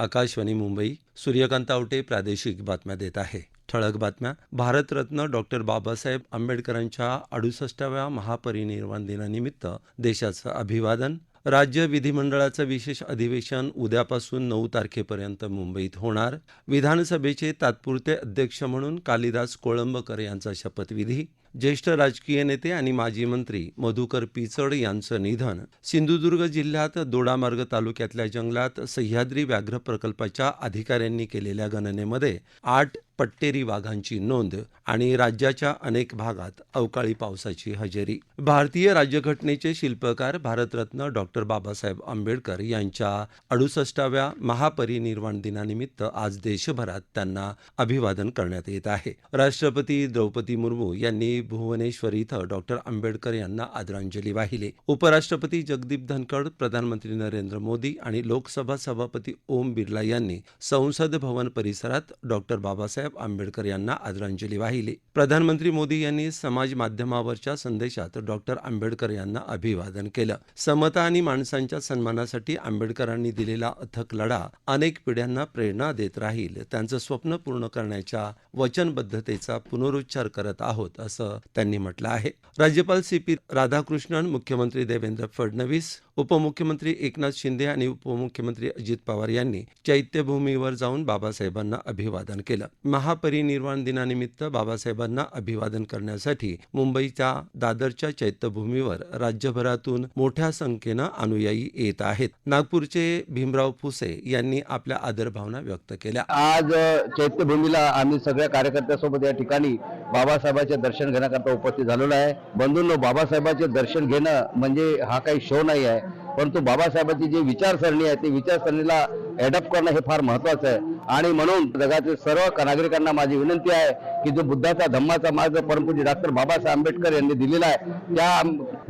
आकाशवाणी मुंबई सूर्यकांत आवटे प्रादेशिक बातम्या देत आहे. ठळक बातम्या. भारतरत्न डॉक्टर बाबासाहेब आंबेडकरांच्या अडुसष्टाव्या महापरिनिर्वाण दिनानिमित्त देशाचं अभिवादन. राज्य विधिमंडळाचं विशेष अधिवेशन उद्यापासून नऊ तारखेपर्यंत मुंबईत होणार. विधानसभेचे तात्पुरते अध्यक्ष म्हणून कालिदास कोळंबकर यांचा शपथविधी. ज्येष्ठ राजकीय नेते आणि माजी मंत्री मधुकर पिचड यांचं निधन. सिंधुदुर्ग जिल्ह्यात दोडामार्ग तालुक्यातल्या जंगलात सह्याद्री व्याघ्र प्रकल्पाच्या अधिकाऱ्यांनी केलेल्या गणनेमध्ये आठ पट्टेरी वाघांची नोंद आणि राज्याच्या अनेक भागात अवकाळी पावसाची हजेरी. भारतीय राज्यघटनेचे शिल्पकार भारतरत्न डॉक्टर बाबासाहेब आंबेडकर यांच्या अडुसष्टाव्या महापरिनिर्वाण दिनानिमित्त आज देशभरात त्यांना अभिवादन करण्यात येत आहे. राष्ट्रपती द्रौपदी मुर्मू यांनी भुवनेश्वर इथं डॉक्टर आंबेडकर यांना आदरांजली वाहिली. उपराष्ट्रपती जगदीप धनखड प्रधानमंत्री नरेंद्र मोदी आणि लोकसभा सभापती ओम बिर्ला यांनी संसद भवन परिसरात डॉक्टर बाबासाहेब आंबेडकर यांना आदरांजली वाहिली. प्रधानमंत्री मोदी यांनी समाज माध्यमावरच्या संदेशात डॉक्टर आंबेडकर यांना अभिवादन केलं. समता आणि माणसांच्या सन्मानासाठी आंबेडकरांनी दिलेला अथक लढा अनेक पिढ्यांना प्रेरणा देत राहील. त्यांचं स्वप्न पूर्ण करण्याच्या वचनबद्धतेचा पुनरुच्चार करत आहोत असं त्यांनी म्हटलं आहे. राज्यपाल सी पी राधाकृष्णन मुख्यमंत्री देवेंद्र फडणवीस उपमुख्यमंत्री एकनाथ शिंदे आणि उपमुख्यमंत्री अजित पवार यांनी चैत्यभूमीवर जाऊन बाबासाहेबांना अभिवादन केलं. महापरिनिर्वाण दिनानिमित्त बाबासाहेबांना अभिवादन करण्यासाठी मुंबईच्या दादरच्या चैत्यभूमीवर राज्यभरातून मोठ्या संख्येनं अनुयायी येत आहेत. नागपूरचे भीमराव फुसे यांनी आपल्या आदरभावना व्यक्त केल्या. आज चैत्यभूमीला आम्ही सगळ्या कार्यकर्त्यासोबत या ठिकाणी बाबासाहेबांचे दर्शन घेण्याकरता उपस्थित झालेलो आहे. बंधूंनो बाबासाहेबांचे दर्शन घेणं म्हणजे हा काही शो नाही आहे परंतु बाबासाहेबांची जी विचारसरणी आहे ती विचारसरणीला ॲडॉप्ट करणं हे फार महत्वाचं आहे. आणि म्हणून जगातील सर्व नागरिकांना माझी विनंती आहे की जो बुद्धाचा धम्माचा मार्ग परमपूज्य डॉक्टर बाबासाहेब आंबेडकर यांनी दिलेला आहे त्या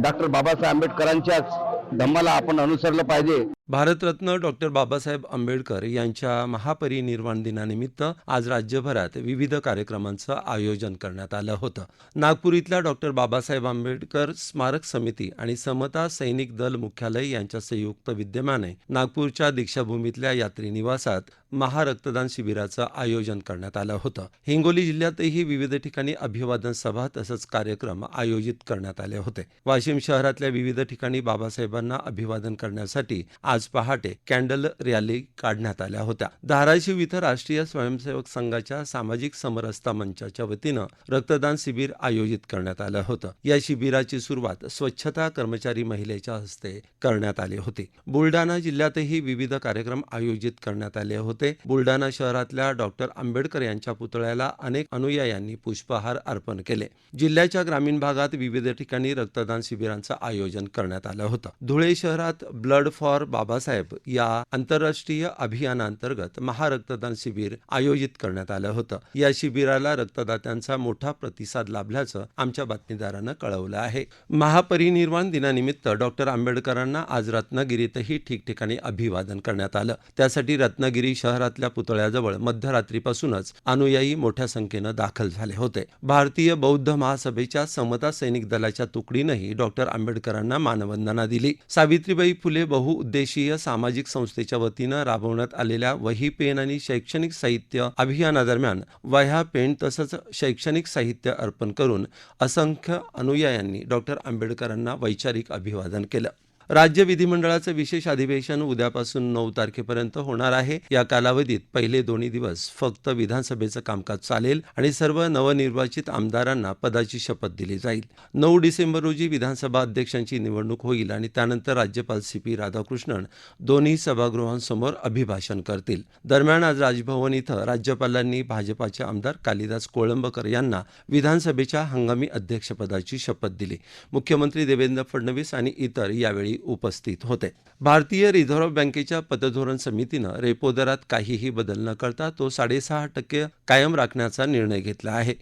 डॉक्टर बाबासाहेब आंबेडकरांच्याच धम्माला आपण अनुसरलं पाहिजे. भारतरत्न डॉक्टर बाबासाहेब आंबेडकर यांच्या महापरिनिर्वाण दिनानिमित्त आज राज्यभरात विविध कार्यक्रमांचं आयोजन करण्यात आलं होतं. नागपूर इथल्या डॉक्टर बाबासाहेब आंबेडकर स्मारक समिती आणि समता सैनिक दल मुख्यालय यांच्या संयुक्त विद्यमाने नागपूरच्या दीक्षाभूमीतल्या यात्री निवासात महारक्तदान शिबिराचं आयोजन करण्यात आलं होतं. हिंगोली जिल्ह्यातही विविध ठिकाणी अभिवादन सभा तसंच कार्यक्रम आयोजित करण्यात आले होते. वाशिम शहरातल्या विविध ठिकाणी बाबासाहेबांना अभिवादन करण्यासाठी आज आज पहाटे कॅन्डल रॅली काढण्यात आल्या होत्या. धाराशिव इथं राष्ट्रीय स्वयंसेवक संघाच्या सामाजिक समरसता मंचाच्या वतीनं रक्तदान शिबिर आयोजित करण्यात आलं होतं. या शिबिराची सुरुवात स्वच्छता कर्मचारी महिलेच्या हस्ते करण्यात आली होती. बुलडाणा जिल्ह्यातही विविध कार्यक्रम आयोजित करण्यात आले होते. बुलडाणा शहरातल्या डॉक्टर आंबेडकर यांच्या पुतळ्याला अनेक अनुयायांनी पुष्पहार अर्पण केले. जिल्ह्याच्या ग्रामीण भागात विविध ठिकाणी रक्तदान शिबिरांचं आयोजन करण्यात आलं होतं. धुळे शहरात ब्लड फॉर बाबा बाबासाहेब या आंतरराष्ट्रीय अभियानांतर्गत महारक्तदान शिबिर आयोजित करण्यात आलं होतं. या शिबिराला रक्तदात्यांचा मोठा प्रतिसाद लाभल्याचं आमच्या बातमीदारानं कळवलं आहे. महापरिनिर्वाण दिनानिमित्त डॉक्टर आंबेडकरांना आज रत्नागिरीतही ठिकठिकाणी अभिवादन करण्यात आलं. त्यासाठी रत्नागिरी शहरातल्या पुतळ्याजवळ मध्यरात्रीपासूनच अनुयायी मोठ्या संख्येनं दाखल झाले होते. भारतीय बौद्ध महासभेच्या समता सैनिक दलाच्या तुकडीनंही डॉक्टर आंबेडकरांना मानवंदना दिली. सावित्रीबाई फुले बहुउद्देशीय सामाजिक संस्थेच्या वतीनं राबवण्यात आलेल्या वही पेन आणि शैक्षणिक साहित्य अभियानादरम्यान वह्या पेन तसंच शैक्षणिक साहित्य अर्पण करून असंख्य अनुयायांनी डॉक्टर आंबेडकरांना वैचारिक अभिवादन केलं. राज्य विधिमंडळाचं विशेष अधिवेशन उद्यापासून नऊ तारखेपर्यंत होणार आहे. या कालावधीत पहिले दोन्ही दिवस फक्त विधानसभेचं कामकाज चालेल आणि सर्व नवनिर्वाचित आमदारांना पदाची शपथ दिली जाईल. नऊ डिसेंबर रोजी विधानसभा अध्यक्षांची निवडणूक होईल आणि त्यानंतर राज्यपाल सी पी राधाकृष्णन दोन्ही सभागृहांसमोर अभिभाषण करतील. दरम्यान आज राजभवन इथं राज्यपालांनी भाजपाचे आमदार कालिदास कोळंबकर यांना विधानसभेच्या हंगामी अध्यक्षपदाची शपथ दिली. मुख्यमंत्री देवेंद्र फडणवीस आणि इतर यावेळी उपस्थित होते. भारतीय रिझर्व्ह बँकेच्या पतधोरण समितीनं रेपो दरात काहीही बदल न करता तो साडेसहा टक्के कायम राखण्याचा निर्णय घेतला आहे.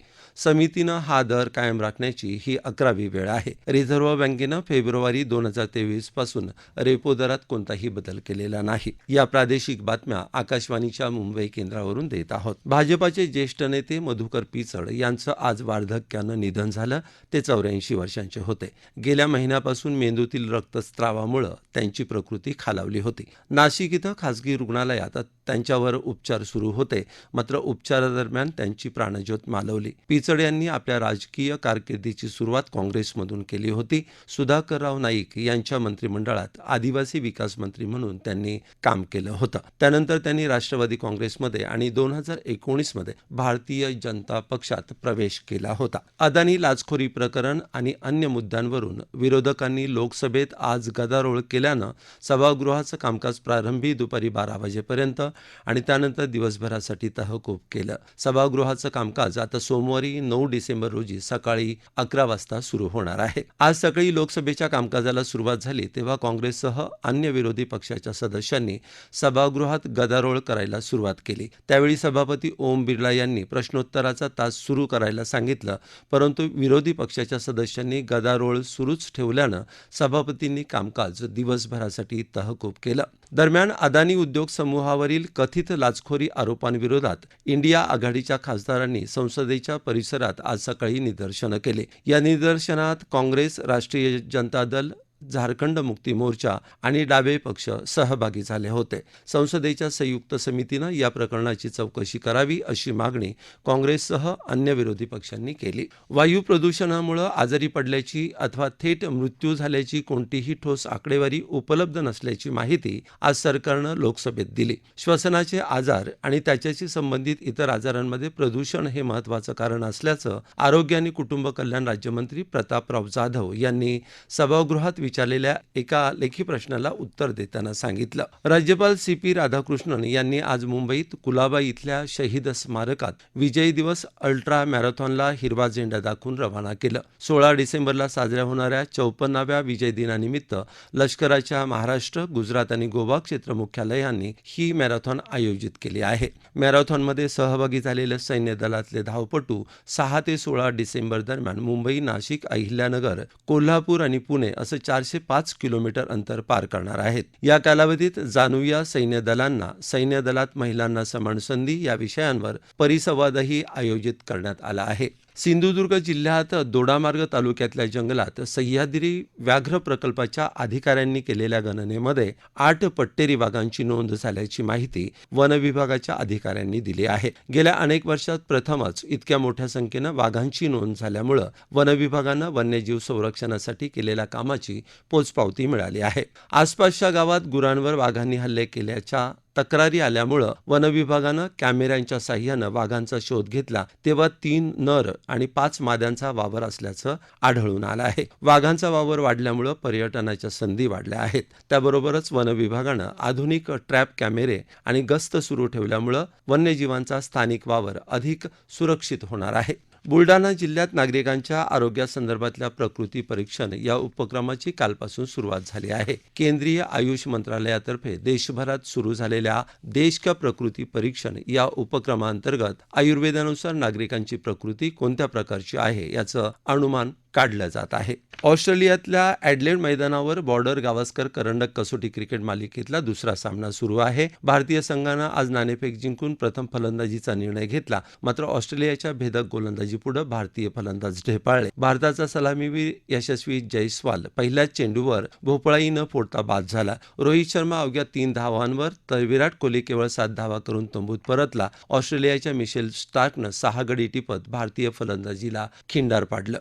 समितीनं हा दर कायम राखण्याची ही अकरावी वेळ आहे. रिझर्व्ह बँकेनं फेब्रुवारी दोन हजार तेवीसपासून रेपो दरात कोणताही बदल केलेला नाही. या प्रादेशिक बातम्या आकाशवाणीच्या मुंबई केंद्रावरून देत आहोत. भाजपाचे ज्येष्ठ नेते मधुकर पिचड यांचं आज वार्धक्यानं निधन झालं. ते चौऱ्याऐंशी वर्षांचे होते. गेल्या महिन्यापासून मेंदूतील रक्तस्रावामुळे त्यांची प्रकृती खालावली होती. नाशिक इथं खासगी रुग्णालयात त्यांच्यावर उपचार सुरू होते. मात्र उपचारादरम्यान त्यांची प्राणज्योत मालवली. पिचड यांनी आपल्या राजकीय कारकिर्दीची सुरुवात काँग्रेसमधून केली होती. सुधाकरराव नाईक यांच्या मंत्रिमंडळात आदिवासी विकास मंत्री म्हणून त्यांनी काम केलं होतं. त्यानंतर त्यांनी राष्ट्रवादी काँग्रेसमध्ये आणि दोन हजार एकोणीसमध्ये भारतीय जनता पक्षात प्रवेश केला होता. अदानी लाचखोरी प्रकरण आणि अन्य मुद्द्यांवरून विरोधकांनी लोकसभेत आज गदारोळ केल्यानं सभागृहाचं कामकाज प्रारंभी दुपारी बारा वाजेपर्यंत आणि त्यानंतर दिवसभरासाठी तहकूब केलं. सभागृहाचं कामकाज आता सोमवारी नऊ डिसेंबर रोजी सकाळी अकरा वाजता सुरू होणार आहे. आज सकाळी लोकसभेच्या कामकाजाला सुरुवात झाली तेव्हा काँग्रेससह अन्य विरोधी पक्षाच्या सदस्यांनी सभागृहात गदारोळ करायला सुरुवात केली. त्यावेळी सभापती ओम बिर्ला यांनी प्रश्नोत्तराचा तास सुरू करायला सांगितलं परंतु विरोधी पक्षाच्या सदस्यांनी गदारोळ सुरूच ठेवल्यानं सभापतींनी कामकाज दिवसभरासाठी तहकूब केलं. दरम्यान अदानी उद्योग समूहावरील कथित लाचखोरी आरोपांविरोधात इंडिया आघाडीच्या खासदारांनी संसदेच्या परिसरात आज सकाळी निदर्शनं केले. या निदर्शनात काँग्रेस राष्ट्रीय जनता दल झारखंड मुक्ती मोर्चा आणि डावे पक्ष सहभागी झाले होते. संसदेच्या संयुक्त समितीनं या प्रकरणाची चौकशी करावी अशी मागणी काँग्रेससह अन्य विरोधी पक्षांनी केली. वायू प्रदूषणामुळे आजारी पडल्याची अथवा थेट मृत्यू झाल्याची कोणतीही ठोस आकडेवारी उपलब्ध नसल्याची माहिती आज सरकारनं लोकसभेत दिली. श्वसनाचे आजार आणि त्याच्याशी संबंधित इतर आजारांमध्ये प्रदूषण हे महत्वाचं कारण असल्याचं आरोग्य आणि कुटुंब कल्याण राज्यमंत्री प्रतापराव जाधव यांनी सभागृहात विचारलेल्या एका लेखी प्रश्नाला उत्तर देताना सांगितलं. राज्यपाल सी पी राधाकृष्णन यांनी आज मुंबईत कुलाबाई इथल्या शहीद स्मारकात विजय दिवस अल्ट्रा मॅरेथॉनला हिरवा झेंडा दाखवून रवाना केलं. सोळा डिसेंबरला साजऱ्या होणाऱ्या चौपन्नाव्या विजय दिनानिमित्त लष्कराच्या महाराष्ट्र गुजरात आणि गोवा क्षेत्र मुख्यालयांनी ही मॅरेथॉन आयोजित केली आहे. मॅरेथॉनमध्ये सहभागी झालेले सैन्य दलातले धावपटू सहा ते सोळा डिसेंबर दरम्यान मुंबई नाशिक अहिल्यानगर कोल्हापूर आणि पुणे असं चार चारशे पाच किलोमीटर अंतर पार करणार आहेत. या कालावधीत जानुया सैन्य दलांना सैन्य दलात महिलांना समान संधी या विषयांवर परिसंवादही आयोजित करण्यात आला आहे. सिंधुदुर्ग जिल्ह्यात दोडामार्ग तालुक्यातल्या जंगलात सह्याद्री व्याघ्र प्रकल्पाच्या अधिकाऱ्यांनी केलेल्या गणनेमध्ये आठ पट्टेरी वाघांची नोंद झाल्याची माहिती वन विभागाच्या अधिकाऱ्यांनी दिली आहे. गेल्या अनेक वर्षात प्रथमच इतक्या मोठ्या संख्येनं वाघांची नोंद झाल्यामुळं वन विभागानं वन्यजीव संरक्षणासाठी केलेल्या कामाची पोचपावती मिळाली आहे. आसपासच्या गावात गुरांवर वाघांनी हल्ले केल्याच्या तक्रारी आल्यामुळं वनविभागानं कॅमेऱ्यांच्या साह्यानं वाघांचा शोध घेतला तेव्हा तीन नर आणि पाच माद्यांचा वावर असल्याचं आढळून आलं आहे. वाघांचा वावर वाढल्यामुळं पर्यटनाच्या संधी वाढल्या आहेत. त्याबरोबरच वनविभागानं आधुनिक ट्रॅप कॅमेरे आणि गस्त सुरू ठेवल्यामुळं वन्यजीवांचा स्थानिक वावर अधिक सुरक्षित होणार आहे. बुलढाणा जिल्ह्यात नागरिकांच्या आरोग्यासंदर्भातल्या प्रकृती परीक्षण या उपक्रमाची कालपासून सुरुवात झाली आहे. केंद्रीय आयुष मंत्रालयातर्फे देशभरात सुरू झालेल्या देश का प्रकृती परीक्षण या उपक्रमांतर्गत आयुर्वेदानुसार नागरिकांची प्रकृती कोणत्या प्रकारची आहे याचं अनुमान काढलं जात आहे. ऑस्ट्रेलियातल्या ॲडलेड मैदानावर बॉर्डर गावस्कर करंडक कसोटी क्रिकेट मालिकेतला दुसरा सामना सुरू आहे. भारतीय संघानं आज नाणेफेक जिंकून प्रथम फलंदाजीचा निर्णय घेतला. मात्र ऑस्ट्रेलियाच्या भेदक गोलंदाजीपुढे भारतीय फलंदाज ढेपाळले. भारताचा सलामीवीर यशस्वी जयस्वाल पहिल्याच चेंडूवर भोपळाई न फोडता बाद झाला. रोहित शर्मा अवघ्या तीन धावांवर तर विराट कोहली केवळ सात धावा करून तंबूत परतला. ऑस्ट्रेलियाच्या मिशेल स्टार्कनं सहा गडी टिपत भारतीय फलंदाजीला खिंडार पाडलं.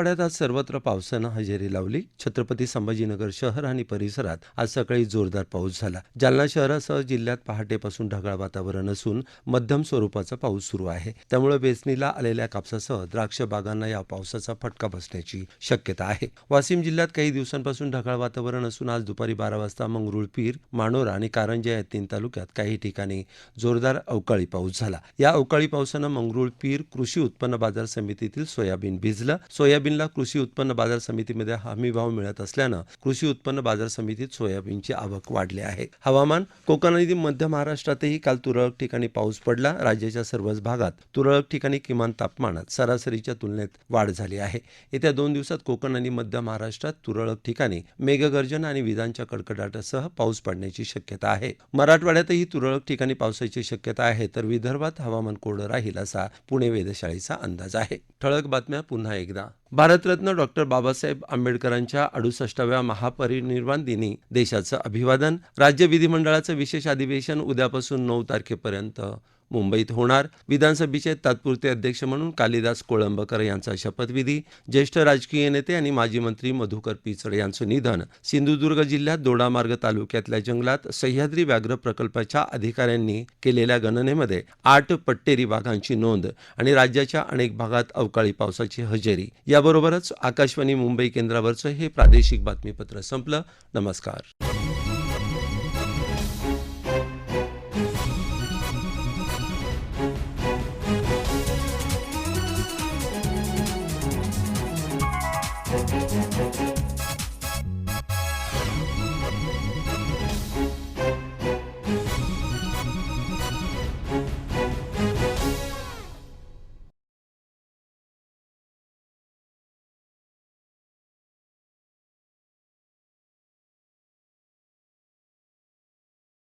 मराठवाड्यात आज सर्वत्र पावसानं हजेरी लावली. छत्रपती संभाजीनगर शहर आणि परिसरात आज सकाळी जोरदार पाऊस झाला. जालना शहरासह जिल्ह्यात पहाटेपासून ढगाळ वातावरण असून मध्यम स्वरूपाचा पाऊस सुरू आहे. त्यामुळे वेचणीला आलेल्या कापसासह द्राक्ष बागांना या पावसाचा फटका बसण्याची शक्यता आहे. वाशिम जिल्ह्यात काही दिवसांपासून ढगाळ वातावरण असून आज दुपारी बारा वाजता मंगरुळपीर मानोरा आणि कारंजा या तीन तालुक्यात काही ठिकाणी जोरदार अवकाळी पाऊस झाला. या अवकाळी पावसानं मंगरुळपीर कृषी उत्पन्न बाजार समितीतील सोयाबीन भिजलं. सोयाबीन सोयाबीनला कृषी उत्पन्न बाजार समितीमध्ये हमी भाव मिळत असल्यानं कृषी उत्पन्न बाजार समितीत सोयाबीनची आवक वाढली आहे. हवामान कोकण आणि मध्य महाराष्ट्रातही काल तुरळक ठिकाणी पाऊस पडला. राज्याच्या सर्वच भागात तुरळक ठिकाणी किमान तापमानात सरासरीच्या तुलनेत वाढ झाली आहे. येत्या दोन दिवसात कोकण आणि मध्य महाराष्ट्रात तुरळक ठिकाणी मेघगर्जन आणि विजांच्या कडकडाटासह पाऊस पडण्याची शक्यता आहे. मराठवाड्यातही तुरळक ठिकाणी पावसाची शक्यता आहे तर विदर्भात हवामान कोरडं राहील असा पुणे वेधशाळेचा अंदाज आहे. ठळक बातम्या पुन्हा एकदा. भारतरत्न डॉक्टर बाबासाहेब आंबेडकरांच्या अडुसष्टाव्या महापरिनिर्वाण दिनी देशाचं अभिवादन. राज्य विधिमंडळाचं विशेष अधिवेशन उद्यापासून नऊ तारखेपर्यंत. मुंबईत होणार. विधानसभेचे तात्पुरते अध्यक्ष म्हणून कालिदास कोळंबकर यांचा शपथविधी. ज्येष्ठ राजकीय नेते आणि माजी मंत्री मधुकर पिचड यांचं निधन. सिंधुदुर्ग जिल्ह्यात दोडामार्ग तालुक्यातल्या जंगलात सह्याद्री व्याघ्र प्रकल्पाच्या अधिकाऱ्यांनी केलेल्या गणनेमध्ये आठ पट्टेरी वाघांची नोंद आणि राज्याच्या अनेक भागात अवकाळी पावसाची हजेरी. याबरोबरच आकाशवाणी मुंबई केंद्रावरचं हे प्रादेशिक बातमीपत्र संपलं. नमस्कार. Música